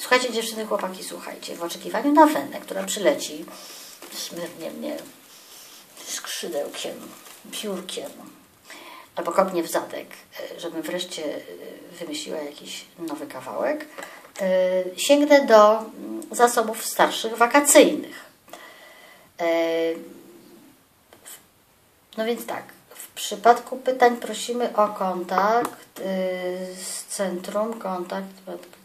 Słuchajcie, dziewczyny, chłopaki, słuchajcie. W oczekiwaniu na Wennę, która przyleci smyrnie mnie skrzydełkiem, piórkiem albo kopnie w zadek, e, żebym wreszcie e, wymyśliła jakiś nowy kawałek, e, sięgnę do mm, zasobów starszych wakacyjnych. No więc tak, w przypadku pytań prosimy o kontakt z centrum, kontakt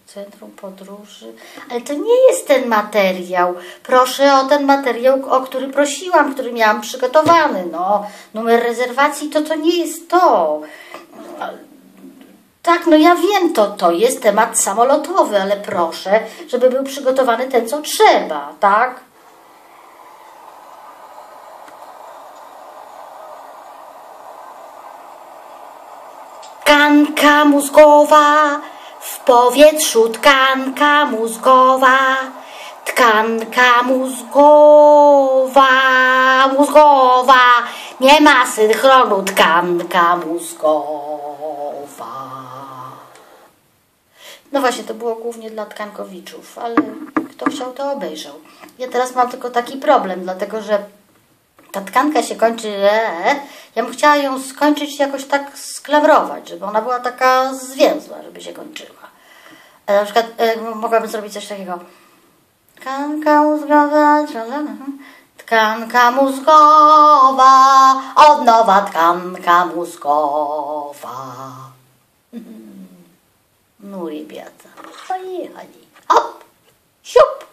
Centrum Podróży, ale to nie jest ten materiał. Proszę o ten materiał, o który prosiłam, który miałam przygotowany. No, numer rezerwacji to to nie jest to. Tak, no ja wiem, to, to jest temat samolotowy, ale proszę, żeby był przygotowany ten, co trzeba, tak? Tkanka mózgowa, powietrzu tkanka mózgowa, tkanka mózgowa, mózgowa, nie ma synchronu, tkanka mózgowa. No właśnie, to było głównie dla tkankowiczów, ale kto chciał, to obejrzał. Ja teraz mam tylko taki problem, dlatego że ta tkanka się kończy, ja bym chciała ją skończyć jakoś tak sklamrować, żeby ona była taka zwięzła, żeby się kończyła. E, na przykład e, mogłabym zrobić coś takiego. Tkanka mózgowa, tralala, tkanka mózgowa, od nowa tkanka mózgowa. Ну, ребята, поехали. Оп, щуп.